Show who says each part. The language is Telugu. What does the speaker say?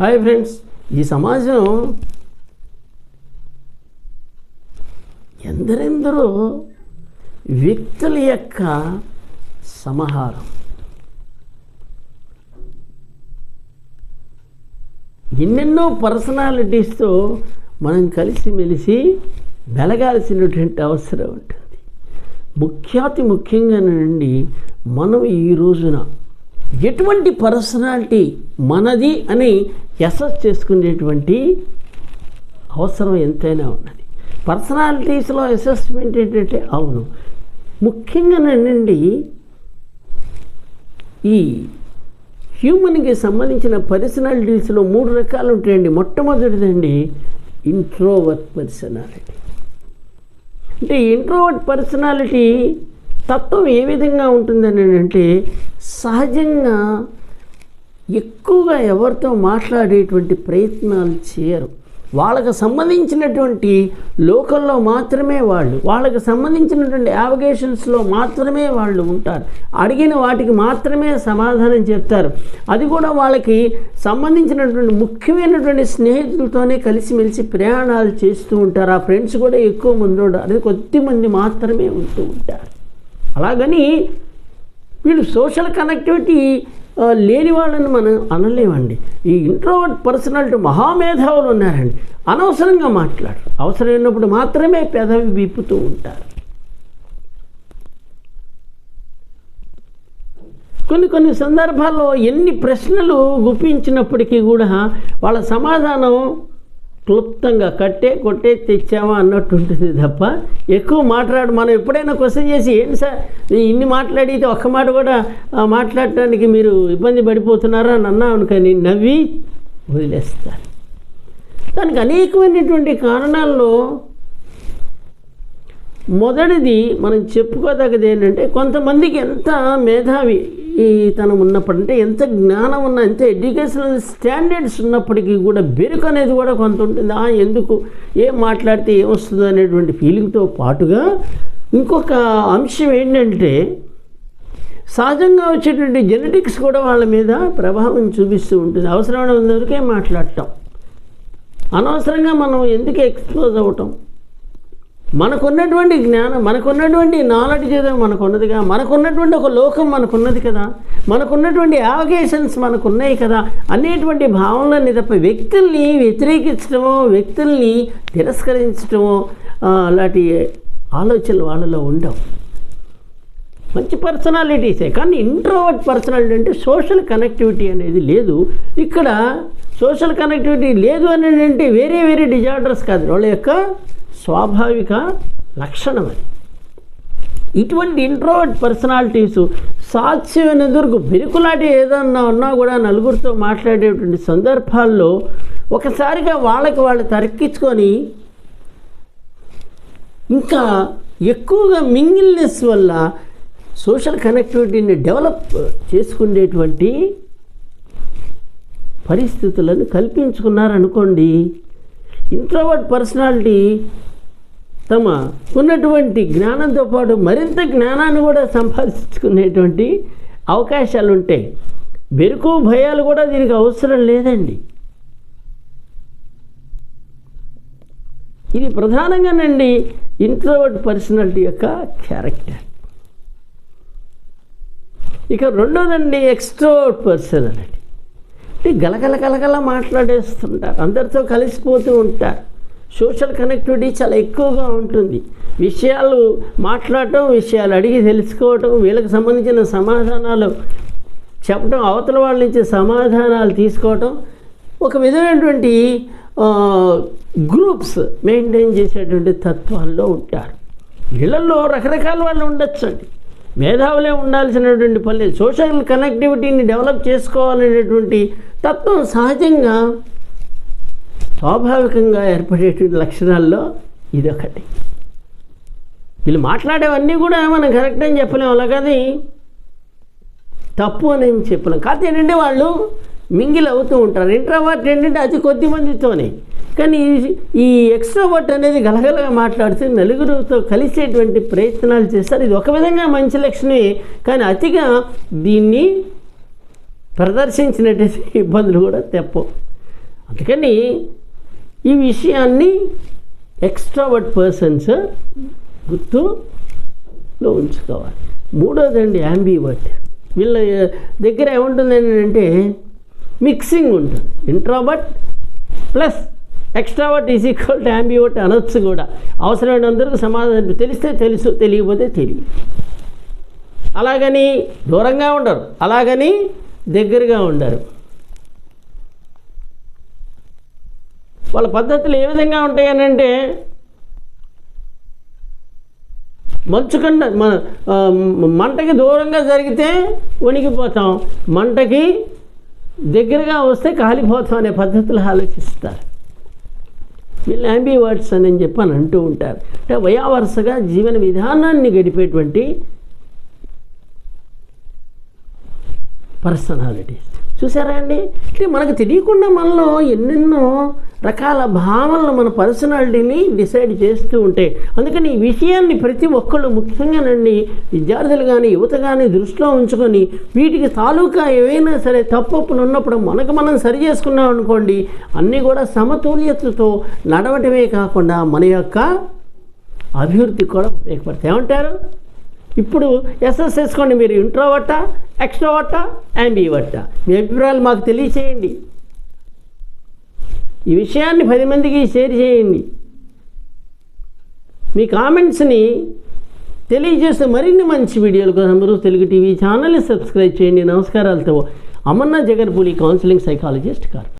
Speaker 1: హాయ్ ఫ్రెండ్స్ ఈ సమాజం ఎందరెందరో వ్యక్తుల యొక్క సమాహారం. ఎన్నెన్నో పర్సనాలిటీస్తో మనం కలిసిమెలిసి వెలగాల్సినటువంటి అవసరం ఉంటుంది. ముఖ్యాతి ముఖ్యంగా నుండి మనం ఈ రోజున ఎటువంటి పర్సనాలిటీ మనది అని ఎసెస్ చేసుకునేటువంటి అవసరం ఎంతైనా ఉన్నది. పర్సనాలిటీస్లో అసెస్మెంట్ ఏంటంటే అవును. ముఖ్యంగానండి ఈ హ్యూమన్కి సంబంధించిన పర్సనాలిటీస్లో మూడు రకాలు ఉంటాయండి. మొట్టమొదటిదండి ఇంట్రోవర్ట్ పర్సనాలిటీ. అంటే ఇంట్రోవర్ట్ పర్సనాలిటీ తత్వం ఏ విధంగా ఉంటుందని అంటే సహజంగా ఎక్కువగా ఎవరితో మాట్లాడేటువంటి ప్రయత్నాలు చేయరు. వాళ్ళకు సంబంధించినటువంటి లోకల్లో మాత్రమే వాళ్ళు వాళ్ళకు సంబంధించినటువంటి యావిగేషన్స్లో మాత్రమే వాళ్ళు ఉంటారు. అడిగిన వాటికి మాత్రమే సమాధానం చెప్తారు. అది కూడా వాళ్ళకి సంబంధించినటువంటి ముఖ్యమైనటువంటి స్నేహితులతోనే కలిసిమెలిసి ప్రయాణాలు చేస్తూ ఉంటారు. ఆ ఫ్రెండ్స్ కూడా ఎక్కువ మంది ఉండరు అది కొద్ది మంది మాత్రమే ఉంటూ ఉంటారు. అలాగని వీళ్ళు సోషల్ కనెక్టివిటీ లేని వాళ్ళని మనం అనలేమండి. ఈ ఇంట్రోవర్ట్ పర్సనాలిటీ మహామేధావులు ఉన్నారండి. అనవసరంగా మాట్లాడరు. అవసరమైనప్పుడు మాత్రమే పెదవి విప్పుతూ ఉంటారు. కొన్ని కొన్ని సందర్భాల్లో ఎన్ని ప్రశ్నలు గుప్పించినప్పటికీ కూడా వాళ్ళ సమాధానం క్లుప్తంగా కట్టే కొట్టే తెచ్చామా అన్నట్టు ఉంటుంది తప్ప ఎక్కువ మాట్లాడు. మనం ఎప్పుడైనా క్వశ్చన్ చేసి ఏంటి సార్ ఇన్ని మాట్లాడితే ఒక్క మాట కూడా మాట్లాడటానికి మీరు ఇబ్బంది పడిపోతున్నారా అని అన్నా అనుకని నవ్వి వదిలేస్తారు. దానికి అనేకమైనటువంటి కారణాల్లో మొదటిది మనం చెప్పుకోదగ్గది ఏంటంటే కొంతమందికి ఎంత మేధావి ఈ తనం ఉన్నప్పుడంటే ఎంత జ్ఞానం ఉన్న ఎంత ఎడ్యుకేషనల్ స్టాండర్డ్స్ ఉన్నప్పటికీ కూడా బెరుకు అనేది కూడా కొంత ఉంటుంది. ఆ ఎందుకు? ఏం మాట్లాడితే ఏమొస్తుందో అనేటువంటి ఫీలింగ్తో పాటుగా ఇంకొక అంశం ఏంటంటే సహజంగా వచ్చేటువంటి జెనెటిక్స్ కూడా వాళ్ళ మీద ప్రభావం చూపిస్తూ ఉంటుంది. అవసరమైన వరకే మాట్లాడటం. అనవసరంగా మనం ఎందుకు ఎక్స్పోజ్ అవ్వటం మనకున్నటువంటి జ్ఞానం మనకున్నటువంటి నాలెడ్జ్ ఏదో మనకున్నదిగా మనకున్నటువంటి ఒక లోకం మనకున్నది కదా. మనకున్నటువంటి యావకేషన్స్ మనకున్నాయి కదా. అనేటువంటి భావనలన్నీ తప్ప వ్యక్తుల్ని వ్యతిరేకించడమో వ్యక్తుల్ని తిరస్కరించడమో అలాంటి ఆలోచనలు వాళ్ళలో ఉండవు. మంచి పర్సనాలిటీసే కానీ ఇంట్రోవర్ట్ పర్సనాలిటీ అంటే సోషల్ కనెక్టివిటీ అనేది లేదు. ఇక్కడ సోషల్ కనెక్టివిటీ లేదు అని అంటే వేరే వేరే డిజార్డర్స్ కాదు. వాళ్ళ యొక్క స్వాభావిక లక్షణం అది ఇటువంటి ఇంట్రోవర్ట్ పర్సనాలిటీస్ సాధ్యమైన దొరకు బెరుకులాంటి ఏదన్నా ఉన్నా కూడా నలుగురితో మాట్లాడేటువంటి సందర్భాల్లో ఒకసారిగా వాళ్ళకి వాళ్ళు తరక్కించుకొని ఇంకా ఎక్కువగా మింగిల్నెస్ వల్ల సోషల్ కనెక్టివిటీని డెవలప్ చేసుకునేటువంటి పరిస్థితులను కల్పించుకున్నారనుకోండి ఇంట్రోవర్ట్ పర్సనాలిటీ తమ ఉన్నటువంటి జ్ఞానంతో పాటు మరింత జ్ఞానాన్ని కూడా సంపాదించుకునేటువంటి అవకాశాలు ఉంటాయి బెరుకు భయాలు కూడా దీనికి అవసరం లేదండి. ఇది ప్రధానంగానండి ఇంట్రోవర్ట్ పర్సనాలిటీ యొక్క క్యారెక్టర్ ఇక రెండోదండి ఎక్స్ట్రోవర్ట్ పర్సనాలిటీ గలగల గలగల మాట్లాడేస్తుంటారు. అందరితో కలిసిపోతూ ఉంటారు. సోషల్ కనెక్టివిటీ చాలా ఎక్కువగా ఉంటుంది. విషయాలు మాట్లాడటం విషయాలు అడిగి తెలుసుకోవటం వీళ్ళకి సంబంధించిన సమాధానాలు చెప్పడం అవతల వాళ్ళ నుంచి సమాధానాలు తీసుకోవటం ఒక విధమైనటువంటి గ్రూప్స్ మెయింటైన్ చేసేటువంటి తత్వాల్లో ఉంటారు. వీళ్ళల్లో రకరకాల వాళ్ళు ఉండొచ్చండి. మేధావులే ఉండాల్సినటువంటి పని సోషల్ కనెక్టివిటీని డెవలప్ చేసుకోవాలనేటువంటి తత్వం సహజంగా స్వాభావికంగా ఏర్పడేటువంటి లక్షణాల్లో ఇదొకటి. వీళ్ళు మాట్లాడేవన్నీ కూడా మనం కరెక్ట్ అని చెప్పలేము. కానీ తప్పు అని చెప్పలేము చెప్పలేం. కాకపోతే ఏంటంటే వాళ్ళు మింగిల్ అవుతూ ఉంటారు. ఇంట్రావర్ట్ ఏంటంటే అతి కొద్ది మందితోనే. కానీ ఈ- ఈ ఎక్స్ట్రావర్ట్ అనేది గలగలగా మాట్లాడితే నలుగురితో కలిసేటువంటి ప్రయత్నాలు చేస్తారు. ఇది ఒక విధంగా మంచి లక్షణమే. కానీ అతిగా దీన్ని ప్రదర్శించినట్టయితే ఇబ్బందులు కూడా తెప్పవు. అందుకని ఈ విషయాన్ని ఎక్స్ట్రావర్ట్ పర్సన్స్ గుర్తులో ఉంచుకోవాలి. మూడోదండి యాంబీవర్ట్ వీళ్ళ దగ్గర ఏముంటుంది అంటే మిక్సింగ్ ఉంటుంది. Introvert plus extrovert is equal to ambivert అనొచ్చు కూడా. అవసరమైన అందరికీ సమాధానం తెలిస్తే తెలుసు తెలియకపోతే తెలియదు. అలాగని దూరంగా ఉండరు. అలాగని దగ్గరగా ఉండరు. వాళ్ళ పద్ధతులు ఏ విధంగా ఉంటాయనంటే మంచుకండ మన మంటకి దూరంగా జరిగితే వణికిపోతాం మంటకి దగ్గరగా వస్తే కాలిపోతాం అనే పద్ధతులు ఆలోచిస్తారు. వీళ్ళు యాంబీవర్డ్స్ అని చెప్పి అని అంటూ ఉంటారు. అంటే వయావరుసగా జీవన విధానాన్ని గడిపేటువంటి పర్సనాలిటీస్ చూసారా అండి? అంటే మనకు తెలియకుండా మనలో ఎన్నెన్నో రకాల భావనలు మన పర్సనాలిటీని డిసైడ్ చేస్తూ ఉంటాయి అందుకని ఈ విషయాన్ని ప్రతి ఒక్కళ్ళు ముఖ్యంగానండి విద్యార్థులు కానీ యువత కానీ దృష్టిలో ఉంచుకొని వీటికి తాలూకా ఏవైనా సరే తప్పప్పులు ఉన్నప్పుడు మనకు మనం సరి చేసుకున్నాం అనుకోండి అన్నీ కూడా సమతుల్యతతో నడవటమే కాకుండా మన యొక్క అభివృద్ధి కూడా ఏర్పడతాయి. ఏమంటారు? ఇప్పుడు ఎస్ఎస్ చేసుకోండి మీరు ఇంట్రోవట్టా ఎక్స్ట్రోవట్టా యాంబీవట్టా మీ అభిప్రాయాలు మాకు తెలియచేయండి. ఈ విషయాన్ని పది మందికి షేర్ చేయండి. మీ కామెంట్స్ని తెలియజేస్తే మరిన్ని మంచి వీడియోల కోసం మీరు తెలుగు టీవీ ఛానల్ని సబ్స్క్రైబ్ చేయండి. నమస్కారాలతో అమర్నాథ్ జగన్పూలి కౌన్సిలింగ్ సైకాలజిస్ట్ గారు.